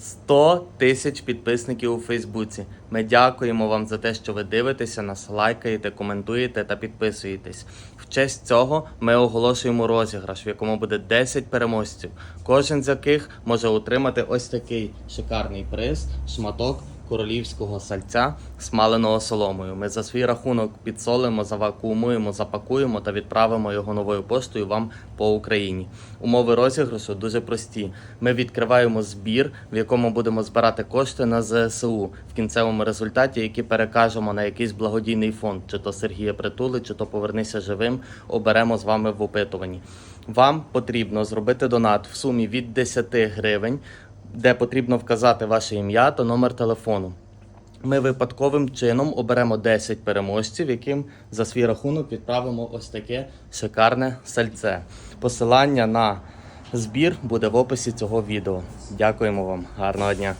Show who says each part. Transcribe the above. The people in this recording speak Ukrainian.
Speaker 1: 100 тисяч підписників у Фейсбуці. Ми дякуємо вам за те, що ви дивитеся нас, лайкаєте, коментуєте та підписуєтесь. В честь цього ми оголошуємо розіграш, в якому буде 10 переможців. Кожен з яких може отримати ось такий шикарний приз, шматок королівського сальця, смаленого соломою. Ми за свій рахунок підсолимо, завакуумуємо, запакуємо та відправимо його новою поштою вам по Україні. Умови розіграшу дуже прості. Ми відкриваємо збір, в якому будемо збирати кошти на ЗСУ в кінцевому результаті, які перекажемо на якийсь благодійний фонд, чи то Сергія Притули, чи то Повернися живим. Оберемо з вами в опитуванні. Вам потрібно зробити донат в сумі від 10 гривень, де потрібно вказати ваше ім'я та номер телефону. Ми випадковим чином оберемо 10 переможців, яким за свій рахунок відправимо ось таке шикарне сальце. Посилання на збір буде в описі цього відео. Дякуємо вам, гарного дня!